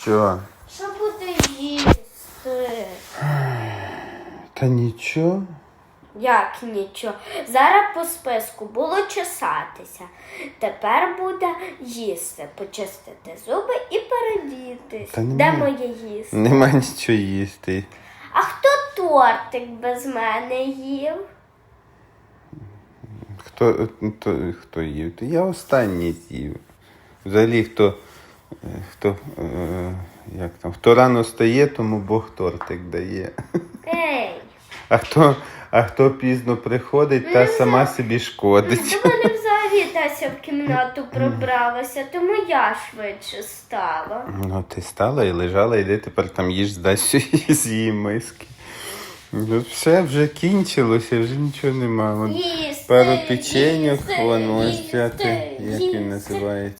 Що? що буде їсти? Та нічого. Як нічого. Зараз по списку було чесатися. Тепер буде їсти, почистити зуби і передітись. Де моє їсти? Нема нічого їсти. А хто тортик без мене їв? Хто, хто, хто їв? То я останній з'їв. Взагалі, хто, е, хто, е, як там, хто рано стає, тому Бог тортик дає. Ей, А хто, а хто пізно приходить, та сама собі шкодить. до мене взагалі Тася в кімнату пробралася, тому я швидше стала. Ну, ти стала і лежала, іди тепер там їж здасть з її миски. Ну, все вже кінчилося, вже нічого нема. Вон Їсти, Пару печеньок, їсти, вон ось їсти, як він їсти. називається.